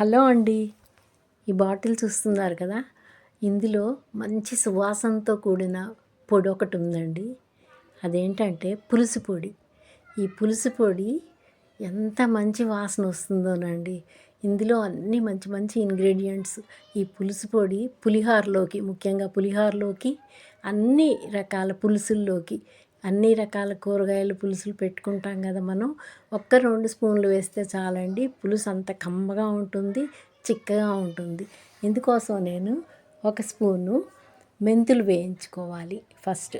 Hello అండి. ఈ bottle చూస్తున్నారు కదా? ఇందులో మంచి సువాసనతో కూడిన పొడి ఒకటి ఉందండి. అదేంటంటే పులుసు పొడి. ఈ పులుసు పొడి ఎంత మంచి వాసన వస్తుందోనండి. ఇందులో అన్ని మంచి మంచి ఇంగ్రీడియంట్స్ ఈ పులుసు పొడి పులిహోరలోకి ముఖ్యంగా పులిహోరలోకి అన్ని రకాల పులుసుల్లోకి అన్ని రకాల కూరగాయలు పులుసులు పెట్టుకుంటాం కదా మనం. ఒక్క రెండు స్పూన్లు వేస్తే చాలండి. పులుసు అంత కమ్మగా ఉంటుంది చిక్కగా ఉంటుంది. ఇందుకోసం నేను ఒక స్పూను మెంతులు వేయించుకోవాలి ఫస్ట్.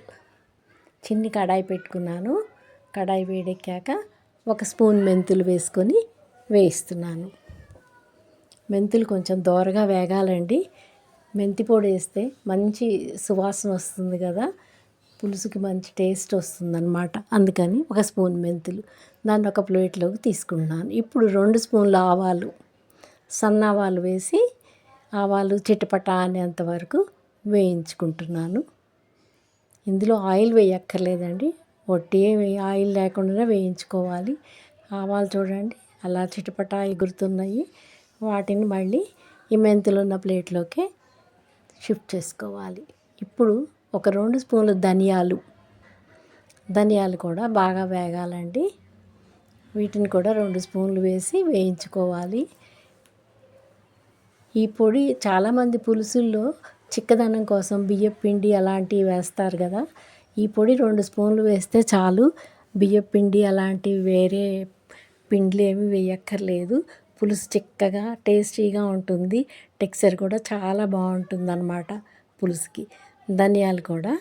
చిన్ని కడాయి పెట్టుకున్నాను. కడాయి వేడెక్కాక ఒక స్పూన్ మెంతులు వేసుకొని వేయిస్తున్నాను. మెంతులు కొంచెం దోరగా వేగాలండి. మెంతి పొడి వేస్తే మంచి సువాసన వస్తుంది కదా. పులుసుకి మంచి టేస్ట్ వస్తుందన్నమాట. అందుకని ఒక స్పూన్ మెంతులు. దాన్ని ఒక ప్లేట్లోకి తీసుకుంటున్నాను. ఇప్పుడు రెండు స్పూన్ల ఆవాలు. సన్న ఆవాలు వేసి ఆవాలు చిటపట అనేంత వరకు వేయించుకుంటున్నాను. ఇందులో ఆయిల్ వేయక్కర్లేదండి. ఒట్టి ఆయిల్ లేకుండా వేయించుకోవాలి. ఆవాలు చూడండి అలా చిటపట ఎగురుతున్నాయి. వాటిని మళ్ళీ ఈ మెంతులు ఉన్న ప్లేట్లోకి షిఫ్ట్ చేసుకోవాలి. ఇప్పుడు ఒక రెండు స్పూన్లు ధనియాలు. ధనియాలు కూడా బాగా వేగాలండి. వీటిని కూడా రెండు స్పూన్లు వేసి వేయించుకోవాలి. ఈ పొడి చాలామంది పులుసుల్లో చిక్కదనం కోసం బియ్యం పిండి అలాంటివి వేస్తారు కదా. ఈ పొడి రెండు స్పూన్లు వేస్తే చాలు. బియ్యం పిండి అలాంటివి వేరే పిండిలు ఏమి వేయక్కర్లేదు. పులుసు చిక్కగా టేస్టీగా ఉంటుంది. టెక్స్చర్ కూడా చాలా బాగుంటుంది అన్నమాట పులుసుకి. ధనియాలు కూడా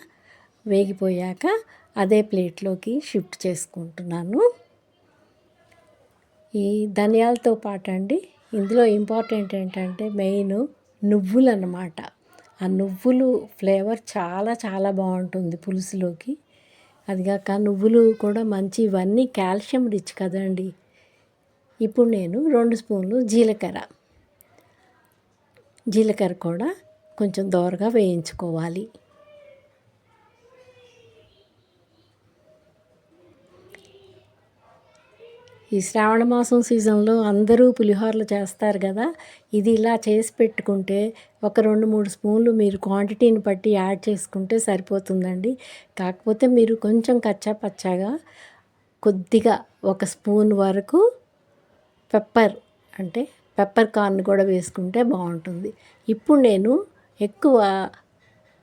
వేగిపోయాక అదే ప్లేట్లోకి షిఫ్ట్ చేసుకుంటున్నాను. ఈ ధనియాలతో పాటు అండి ఇందులో ఇంపార్టెంట్ ఏంటంటే మెయిన్ నువ్వులు అన్నమాట. ఆ నువ్వులు ఫ్లేవర్ చాలా చాలా బాగుంటుంది పులుసులోకి. అదిగాక నువ్వులు కూడా మంచి ఇవన్నీ కాల్షియం రిచ్ కదండి. ఇప్పుడు నేను రెండు స్పూన్లు జీలకర్ర. జీలకర్ర కూడా కొంచెం దోరగా వేయించుకోవాలి. ఈ శ్రావణ మాసం సీజన్లో అందరూ పులిహోరలు చేస్తారు కదా ఇది ఇలా చేసి పెట్టుకుంటే ఒక రెండు మూడు స్పూన్లు మీరు క్వాంటిటీని బట్టి యాడ్ చేసుకుంటే సరిపోతుందండి. కాకపోతే మీరు కొంచెం కచ్చా పచ్చాగా కొద్దిగా ఒక స్పూన్ వరకు పెప్పర్ అంటే పెప్పర్ కార్న్ కూడా వేసుకుంటే బాగుంటుంది. ఇప్పుడు నేను ఎక్కువ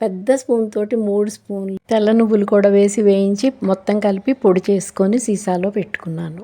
పెద్ద స్పూన్ తోటి మూడు స్పూన్లు తెల్ల నువ్వులు కూడా వేసి వేయించి మొత్తం కలిపి పొడి చేసుకొని సీసాలో పెట్టుకున్నాను.